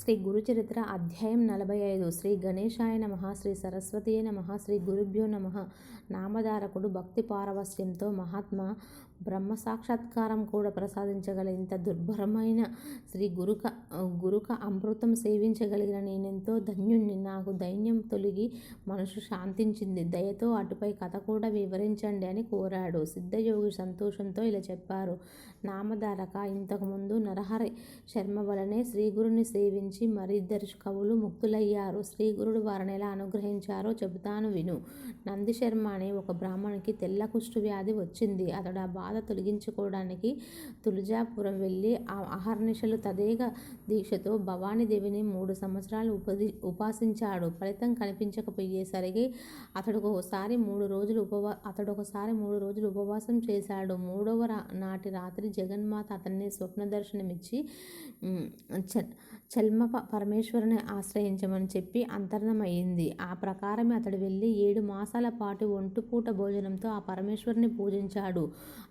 శ్రీ గురుచరిత్ర అధ్యాయం నలభై ఐదు శ్రీ గణేశాయ నమ శ్రీ సరస్వతి నమ శ్రీ గురుభ్యో నమ. నామధారకుడు భక్తి పారవస్యంతో మహాత్మ బ్రహ్మ సాక్షాత్కారం కూడా ప్రసాదించగల ఇంత దుర్భరమైన శ్రీ గురుక గురుక అమృతం సేవించగలిగిన నేనెంతో ధన్యుణ్ణి. నాకు దైన్యం తొలగి మనసు శాంతించింది. దయతో అటుపై కథ కూడా వివరించండి అని కోరాడు. సిద్ధయోగి సంతోషంతో ఇలా చెప్పారు. నామధారక ఇంతకుముందు నరహరి శర్మ వలనే శ్రీగురుని సేవించి మరిద్దరు కవులు ముక్తులయ్యారు. శ్రీగురుడు వారిని ఎలా అనుగ్రహించారో చెబుతాను విను. నంది శర్మ అనే ఒక బ్రాహ్మణునికి తెల్ల కుష్టు వ్యాధి వచ్చింది. అతడు ఆ బాధ తొలగించుకోవడానికి తులజాపురం వెళ్ళి ఆ అహర్నిశలు తదేక దీక్షతో భవానీదేవిని మూడు సంవత్సరాలు ఉపది ఉపాసించాడు. ఫలితం కనిపించకపోయేసరికి అతడు ఒకసారి మూడు రోజులు ఉపవా అతడు ఒకసారి మూడు రోజులు ఉపవాసం చేశాడు. మూడవ నాటి రాత్రి జగన్మాత అతన్ని స్వప్న దర్శనమిచ్చి చ చల్మ పరమేశ్వరుని ఆశ్రయించమని చెప్పి అంతర్ణమయ్యింది. ఆ ప్రకారమే అతడు వెళ్ళి ఏడు మాసాల పాటు ఒంటుపూట భోజనంతో ఆ పరమేశ్వరుని పూజించాడు.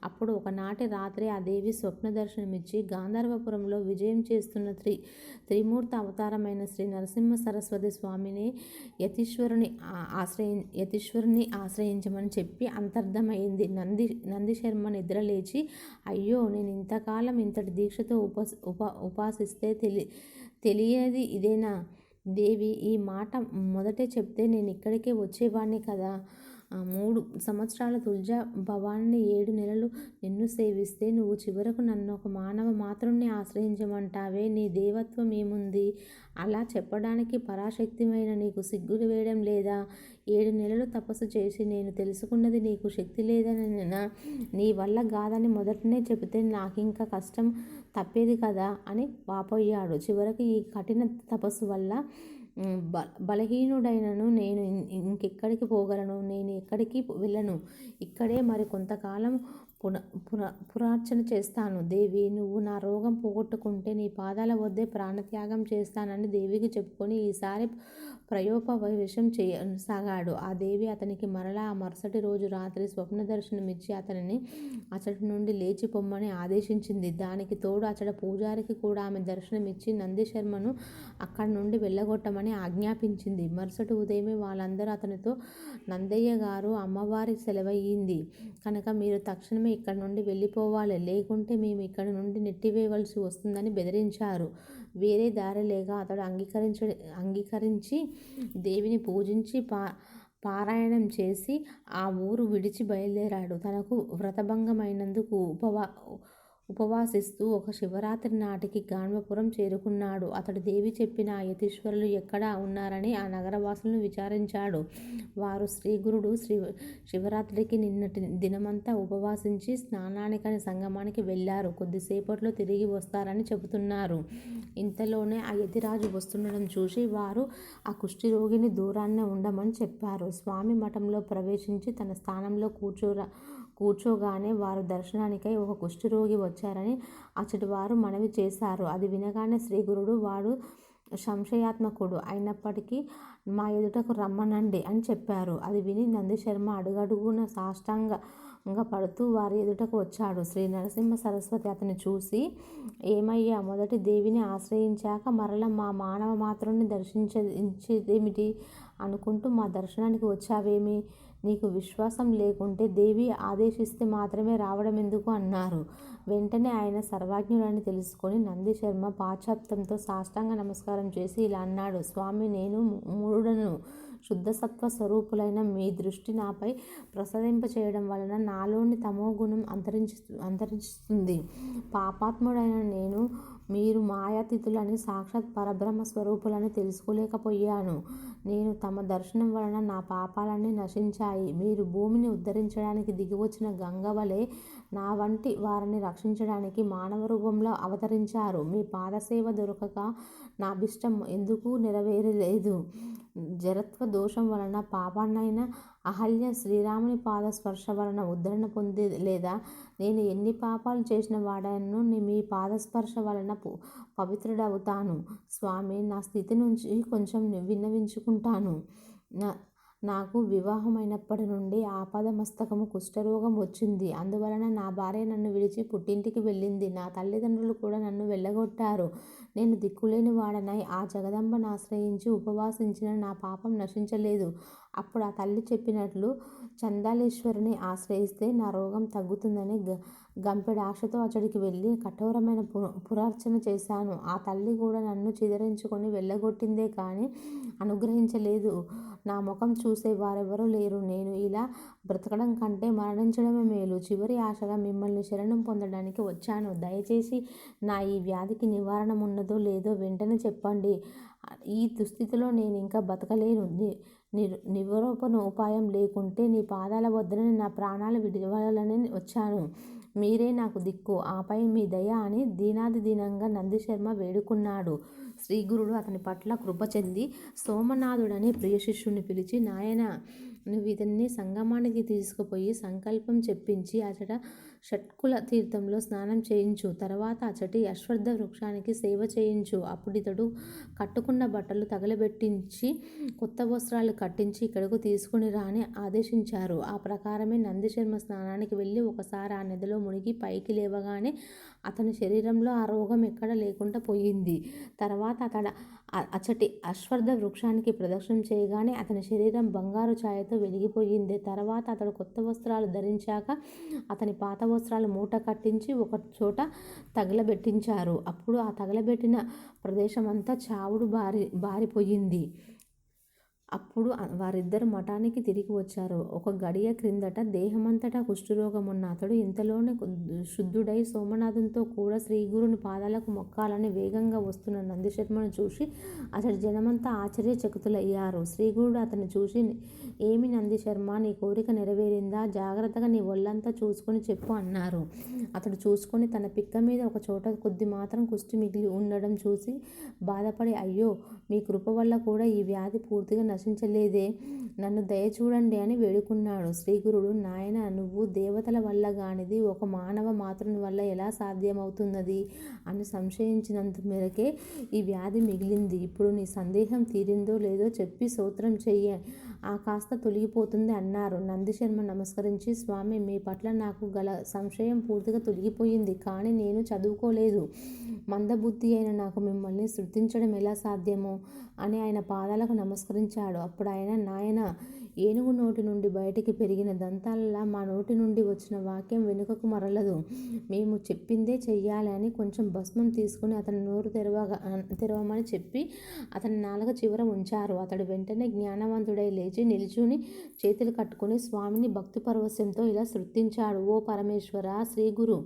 అప్పుడు ఒకనాటి రాత్రి ఆ దేవి స్వప్న దర్శనమిచ్చి గాంధర్వపురంలో విజయం చేస్తున్న త్రి త్రిమూర్తి అవతారమైన శ్రీ నరసింహ సరస్వతి స్వామిని యతీశ్వరుని ఆశ్రయి యతీశ్వరుని ఆశ్రయించమని చెప్పి అంతర్ధమైంది నంది నంది శర్మ నిద్ర లేచి అయ్యో నేను ఇంతకాలం ఇంతటి దీక్షతో ఉప ఉప ఉపాసిస్తే తెలి తెలియది ఇదేనా? దేవి ఈ మాట మొదటే చెప్తే నేను ఇక్కడికే వచ్చేవాడిని కదా? మూడు సంవత్సరాల తుల్జా భవాన్ని ఏడు నెలలు నిన్ను సేవిస్తే నువ్వు చివరకు నన్ను ఒక మానవ మాత్రుణ్ణి ఆశ్రయించమంటావే నీ దేవత్వం ఏముంది? అలా చెప్పడానికి పరాశక్తిమైన నీకు సిగ్గులు వేయడం లేదా? ఏడు నెలలు తపస్సు చేసి నేను తెలుసుకున్నది నీకు శక్తి లేదని నీ వల్ల కాదని మొదటనే చెబితే నాకింకా కష్టం తప్పేది కదా అని వాపోయాడు. చివరికి ఈ కఠిన తపస్సు వల్ల బ బలహీనుడైనను నేను ఇంకెక్కడికి పోగలను? నేను ఎక్కడికి వెళ్ళను? ఇక్కడే మరి కొంతకాలం పున పున పురార్చన చేస్తాను. దేవి నువ్వు నా రోగం పోగొట్టుకుంటే నీ పాదాల వద్దే ప్రాణత్యాగం చేస్తానని దేవికి చెప్పుకొని ఈసారి ప్రయోపవేశం చేయ సాగాడు ఆ దేవి అతనికి మరలా ఆ మరుసటి రోజు రాత్రి స్వప్న దర్శనమిచ్చి అతనిని అచ్చటి నుండి లేచి పొమ్మని ఆదేశించింది. దానికి తోడు అతడ పూజారికి కూడా ఆమె దర్శనమిచ్చి నందిశర్మను అక్కడి నుండి వెళ్ళగొట్టమని ఆజ్ఞాపించింది. మరుసటి ఉదయమే వాళ్ళందరూ అతనితో నందయ్య గారు అమ్మవారి సెలవయ్యింది. కనుక మీరు తక్షణమే ఇక్కడి నుండి వెళ్ళిపోవాలి. లేకుంటే మేము ఇక్కడ నుండి నెట్టివేయవలసి వస్తుందని బెదిరించారు. వేరే దారి లేక అతడు అంగీకరించ అంగీకరించి దేవిని పూజించి పా పారాయణం చేసి ఆ ఊరు విడిచి బయలుదేరాడు. తనకు వ్రతభంగమైనందుకు ఉపవా ఉపవాసిస్తూ ఒక శివరాత్రి నాటికి గాన్వపురం చేరుకున్నాడు. అతడు దేవి చెప్పిన యతీశ్వరులు ఎక్కడ ఉన్నారని ఆ నగరవాసులను విచారించాడు. వారు శ్రీగురుడు శ్రీ శివరాత్రికి నిన్నటి దినమంతా ఉపవాసించి స్నానానికని సంగమానికి వెళ్ళారు. కొద్దిసేపట్లో తిరిగి వస్తారని చెబుతున్నారు. ఇంతలోనే ఆ యతిరాజు వస్తుండడం చూసి వారు ఆ కుష్ఠిరోగిని దూరాన్నే ఉండమని చెప్పారు. స్వామి మఠంలో ప్రవేశించి తన స్థానంలో కూర్చోరా కూర్చోగానే వారు దర్శనానికై ఒక కుష్ఠరోగి వచ్చారని అచ్చటి వారు మనవి చేశారు. అది వినగానే శ్రీగురుడు వాడు సంశయాత్మకుడు అయినప్పటికీ మా ఎదుటకు రమ్మనండి అని చెప్పారు. అది విని నందిశర్మ అడుగడుగున సాష్టాంగంగా పడుతూ వారి ఎదుటకు వచ్చాడు. శ్రీ నరసింహ సరస్వతి అతను చూసి ఏమయ్యా మొదటి దేవిని ఆశ్రయించాక మరల మా మానవ మాత్రుని దర్శించేదేమిటి? అనుకుంటూ మా దర్శనానికి వచ్చావేమి? నీకు విశ్వాసం లేకుంటే దేవి ఆదేశిస్తే మాత్రమే రావడం ఎందుకు అన్నారు. వెంటనే ఆయన సర్వజ్ఞుడని తెలుసుకొని నంది శర్మ పాశ్చాత్యంతో సాష్టాంగ నమస్కారం చేసి ఇలా అన్నాడు. స్వామి నేను మూడును శుద్ధసత్వ స్వరూపులైన మీ దృష్టి నాపై ప్రసరింప చేయడం వలన నాలోని తమో గుణం అంతరించి అంతరిస్తుంది పాపాత్ముడైన నేను మీరు మాయాతిథులని సాక్షాత్ పరబ్రహ్మ స్వరూపులని తెలుసుకోలేకపోయాను. నేను తమ దర్శనం వలన నా పాపాలన్నీ నశించాయి. మీరు భూమిని ఉద్ధరించడానికి దిగివచ్చిన గంగ వలె నా వంటి వారిని రక్షించడానికి మానవ రూపంలో అవతరించారు. మీ పాదసేవ దొరకక నా అభిష్టం ఎందుకు నెరవేరలేదు? జరత్వ దోషం వలన పాపాన్నైన అహల్య శ్రీరాముని పాద స్పర్శ వలన ఉద్ధరణ పొంది లేదా? నేను ఎన్ని పాపాలు చేసిన వాడను మీ పాదస్పర్శ వలన పవిత్రుడవుతాను. స్వామి నా స్థితి నుంచి కొంచెం విన్నవించుకుంటాను. నా నాకు వివాహమైనప్పటి నుండి ఆపాదమస్తకము కుష్ఠరోగం వచ్చింది. అందువలన నా భార్య నన్ను విడిచి పుట్టింటికి వెళ్ళింది. నా తల్లిదండ్రులు కూడా నన్ను వెళ్ళగొట్టారు. నేను దిక్కులేని వాడనై ఆ జగదంబను ఆశ్రయించి ఉపవాసించిన నా పాపం నశించలేదు. అప్పుడు ఆ తల్లి చెప్పినట్లు చందాలేశ్వరిని ఆశ్రయిస్తే నా రోగం తగ్గుతుందని గంపెడు ఆశతో అతడికి వెళ్ళి కఠోరమైన పురార్చన చేశాను. ఆ తల్లి కూడా నన్ను చిదరించుకొని వెళ్ళగొట్టిందే కానీ అనుగ్రహించలేదు. నా ముఖం చూసే వారెవరూ లేరు. నేను ఇలా బ్రతకడం కంటే మరణించడమే మేలు. చివరి ఆశగా మిమ్మల్ని శరణం పొందడానికి వచ్చాను. దయచేసి నా ఈ వ్యాధికి నివారణ ఉన్నదో లేదో వెంటనే చెప్పండి. ఈ దుస్థితిలో నేను ఇంకా బతకలేను. ఉపాయం లేకుంటే నీ పాదాల వద్దనే నా ప్రాణాలు విడివాలని వచ్చాను. మీరే నాకు దిక్కు. ఆపై మీ దయ అని దీనాది దినంగా నంది నందిశర్మ వేడుకున్నాడు. శ్రీగురుడు అతని పట్ల కృపచెంది సోమనాథుడనే శిష్యుని పిలిచి నాయన నువ్వు ఇతన్ని సంగమానికి తీసుకుపోయి సంకల్పం చెప్పించి అతడ షట్కుల తీర్థంలో స్నానం చేయించు. తర్వాత అచ్చటి అశ్వత్థ వృక్షానికి సేవ చేయించు. అప్పుడితడు కట్టుకున్న బట్టలు తగలబెట్టించి కొత్త వస్త్రాలు కట్టించి ఇక్కడకు తీసుకుని రాని ఆదేశించారు. ఆ ప్రకారమే నందిశర్మ స్నానానికి వెళ్ళి ఒకసారి ఆ నదిలో మునిగి పైకి లేవగానే అతని శరీరంలో ఆ రోగం ఎక్కడ లేకుండా పోయింది. తర్వాత అతడు అచ్చటి అశ్వర్ధ వృక్షానికి ప్రదక్షిణం చేయగానే అతని శరీరం బంగారు ఛాయతో వెలిగిపోయింది. తర్వాత అతడు కొత్త వస్త్రాలు ధరించాక అతని పాత వస్త్రాలు మూట కట్టించి ఒక చోట తగలబెట్టించారు. అప్పుడు ఆ తగలబెట్టిన ప్రదేశమంతా చావుడు బారిపోయింది. అప్పుడు వారిద్దరూ మఠానికి తిరిగి వచ్చారు. ఒక గడియ క్రిందట దేహమంతటా కుష్టురోగమున్న అతడు ఇంతలోనే శుద్ధుడై సోమనాథంతో కూడా శ్రీగురుని పాదాలకు మొక్కాలని వేగంగా వస్తున్న నందిశర్మను చూసి అతడు జనమంతా ఆశ్చర్యచకుతులయ్యారు శ్రీగురుడు అతను చూసి ఏమి నందిశర్మ నీ కోరిక నెరవేరిందా? జాగ్రత్తగా నీ ఒళ్ళంతా చూసుకొని చెప్పు అన్నారు. అతడు చూసుకొని తన పిక్క మీద ఒక చోట కొద్ది మాత్రం కుష్టి మిగిలి ఉండడం చూసి బాధపడి అయ్యో! మీ కృప వల్ల కూడా ఈ వ్యాధి పూర్తిగా నశించలేదే? నన్ను దయ చూడండి అని వేడుకున్నాడు. శ్రీగురుడు నాయన నువ్వు దేవతల వల్ల గానిది ఒక మానవ మాతృని వల్ల ఎలా సాధ్యమవుతున్నది? అని సంశయించినంత మేరకే ఈ వ్యాధి మిగిలింది. ఇప్పుడు నీ సందేహం తీరిందో లేదో చెప్పి సూత్రం చెయ్యి ఆ కాస్త తొలగిపోతుంది అన్నారు. నందిశర్మ నమస్కరించి స్వామి మీ పట్ల నాకు గల సంశయం పూర్తిగా తొలగిపోయింది. కానీ నేను చదువుకోలేదు. మందబుద్ధి అయిన నాకు మిమ్మల్ని స్తుతించడం ఎలా సాధ్యమో అని ఆయన పాదాలకు నమస్కరించాడు. అప్పుడు ఆయన నాయన ఏనుగు నోటి నుండి బయటికి పెరిగిన దంతాలలా మా నోటి నుండి వచ్చిన వాక్యం వెనుకకు మరలదు. మేము చెప్పిందే చెయ్యాలి అని కొంచెం భస్మం తీసుకుని అతని నోరు తెరవగా తెరవమని చెప్పి అతని నాలుక చివర ఉంచారు. అతడు వెంటనే జ్ఞానవంతుడై లేచి నిలుచుని చేతులు కట్టుకుని స్వామిని భక్తిపారవశ్యంతో ఇలా శృతించాడు ఓ పరమేశ్వర శ్రీ గురు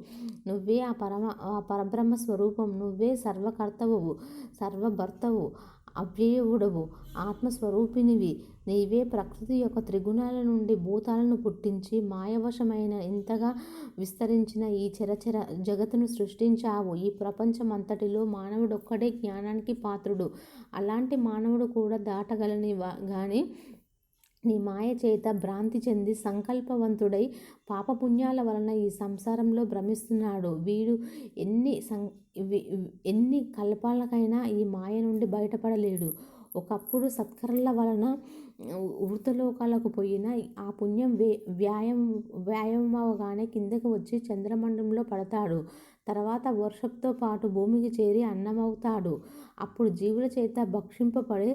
నువ్వే ఆ పరమ ఆ పరబ్రహ్మ స్వరూపం. నువ్వే సర్వకర్తవు, సర్వభర్తవు, అవ్యయుడవు, ఆత్మస్వరూపినివి నీవే ప్రకృతి యొక్క త్రిగుణాల నుండి భూతాలను పుట్టించి మాయవశమైన ఇంతగా విస్తరించిన ఈ చరచర జగత్తును సృష్టించావు. ఈ ప్రపంచమంతటిలో మానవుడొక్కడే జ్ఞానానికి పాత్రుడు. అలాంటి మానవుడు కూడా దాటగలని గాని నీ మాయ చేత భ్రాంతి చెంది సంకల్పవంతుడై పాపపుణ్యాల వలన ఈ సంసారంలో భ్రమిస్తున్నాడు. వీడు ఎన్ని సం ఎన్ని కల్పాలకైనా ఈ మాయ నుండి బయటపడలేడు. ఒకప్పుడు సత్కర్మల వలన వృతలోకాలకు పోయిన ఆ పుణ్యం వ్యయమవగానే కిందకి వచ్చి చంద్రమండలంలో పడతాడు. తర్వాత వర్షపుతో పాటు భూమికి చేరి అన్నమవుతాడు. అప్పుడు జీవుల చేత భక్షింపబడి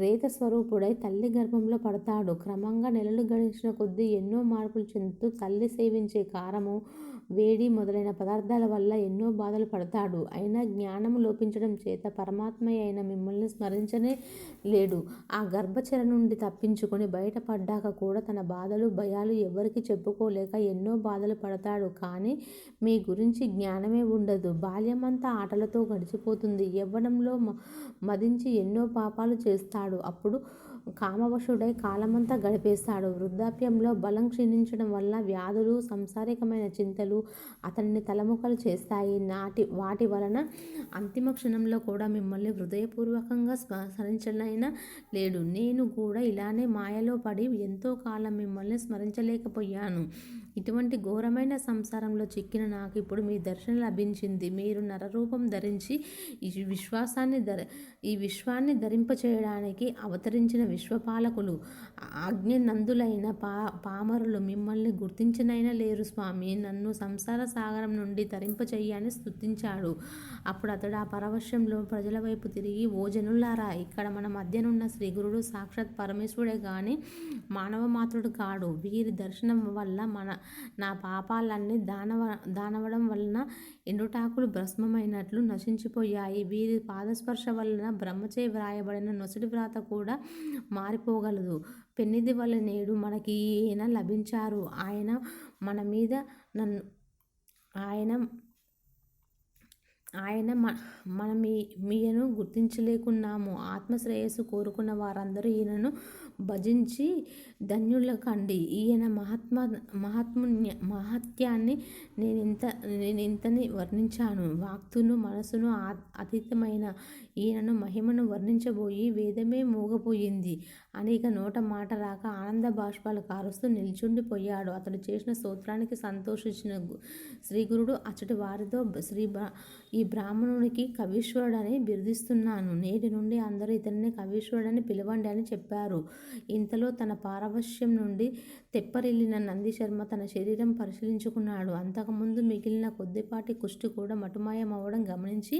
రేతస్వరూపుడై తల్లి గర్భంలో పడతాడు. క్రమంగా నెలలు గడిచిన కొద్దీ ఎన్నో మార్పులు చెందుతూ తల్లి సేవించే కారము, వేడి మొదలైన పదార్థాల వల్ల ఎన్నో బాధలు పడతాడు. అయినా జ్ఞానము లోపించడం చేత పరమాత్మయైన మిమ్మల్ని స్మరించనే లేడు. ఆ గర్భచర నుండి తప్పించుకొని బయటపడ్డాక కూడా తన బాధలు, భయాలు ఎవరికీ చెప్పుకోలేక ఎన్నో బాధలు పడతాడు కానీ మీ గురించి జ్ఞానమే ఉండదు బాల్యమంతా ఆటలతో గడిచిపోతుంది. యవ్వనంలో మదించి ఎన్నో పాపాలు చేస్తాడు. అప్పుడు కామవశుడై కాలమంతా గడిపేస్తాడు. వృద్ధాప్యంలో బలం క్షీణించడం వల్ల వ్యాధులు, సంసారికమైన చింతలు అతనిని తలముఖలు చేస్తాయి. నాటి వాటి వలన అంతిమ క్షణంలో కూడా మిమ్మల్ని హృదయపూర్వకంగా స్మరించనైనా లేడు. నేను కూడా ఇలానే మాయలో పడి ఎంతో కాలం మిమ్మల్ని స్మరించలేకపోయాను. ఇటువంటి ఘోరమైన సంసారంలో చిక్కిన నాకు ఇప్పుడు మీ దర్శనం లభించింది. మీరు నరరూపం ధరించి ఈ విశ్వాన్ని ధరింపచేయడానికి అవతరించిన విశ్వపాలకులు. ఆజ్ఞనందులైన పా పామరులు మిమ్మల్ని గుర్తించినైనా లేరు స్వామి. నన్ను సంసార సాగరం నుండి తరింపచెయ్యని స్తుతించాడు. అప్పుడు అతడు ఆ పరవశ్యంలో ప్రజల వైపు తిరిగి ఓ జనులారా ఇక్కడ మన మధ్యనున్న శ్రీగురుడు సాక్షాత్ పరమేశ్వరుడే కానీ మానవ మాత్రుడు కాడు. వీరి దర్శనం వల్ల మన నా పాపాలన్నీ దానవ దానవడం వలన ఎండుటాకులు భస్మమైనట్లు నశించిపోయాయి. వీరి పాదస్పర్శ వలన బ్రహ్మచే వ్రాయబడిన నొసటి వ్రాత కూడా మారిపోగలదు. పెన్నిది వల్ల నేడు మనకి ఈయన లభించారు? ఆయన మన మీద నన్ను ఆయన ఆయన మ మీయను గుర్తించలేకున్నాము. ఆత్మశ్రేయస్సు కోరుకున్న వారందరూ ఈయనను భజించి ధన్యుల కండి ఈయన మహాత్మ మహాత్మున్య మహత్యాన్ని నేను ఇంత నేను ఇంతని వర్ణించాను. వాక్తును మనసును అతీతమైన ఈయనను మహిమను వర్ణించబోయి వేదమే మూగపోయింది. అనేక నోట మాట రాక ఆనంద బాష్పాలు కారుస్తూ నిల్చుండిపోయాడు. అతడు చేసిన స్తోత్రానికి సంతోషించిన గు- శ్రీగురుడు అచ్చటి వారితో శ్రీ బ్రా ఈ బ్రాహ్మణునికి కవీశ్వరుడని బిరుదిస్తున్నాను. నేటి నుండి అందరూ ఇతన్ని కవీశ్వరుడని పిలవండి అని చెప్పారు. ఇంతలో తన పారవశ్యం నుండి తెప్పరిల్లిన నందిశర్మ తన శరీరం పరిశీలించుకున్నాడు. అంతకుముందు మిగిలిన కొద్దిపాటి కుష్టి కూడా మటుమాయమవ్వడం గమనించి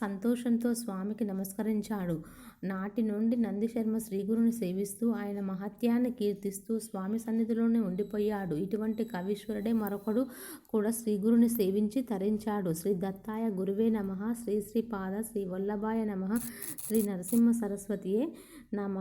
సంతోషంతో స్వామికి నమస్కరించాడు. నాటి నుండి నందిశర్మ శ్రీగురుని సేవిస్తూ ఆయన మహత్యాన్ని కీర్తిస్తూ స్వామి సన్నిధిలోనే ఉండిపోయాడు. ఇటువంటి కవీశ్వరుడే మరొకడు కూడా శ్రీగురుని సేవించి తరించాడు. శ్రీ దత్తాయ గురువే నమ శ్రీ శ్రీ పాద శ్రీ వల్లభాయ నమ శ్రీ నరసింహ సరస్వతియే నమ.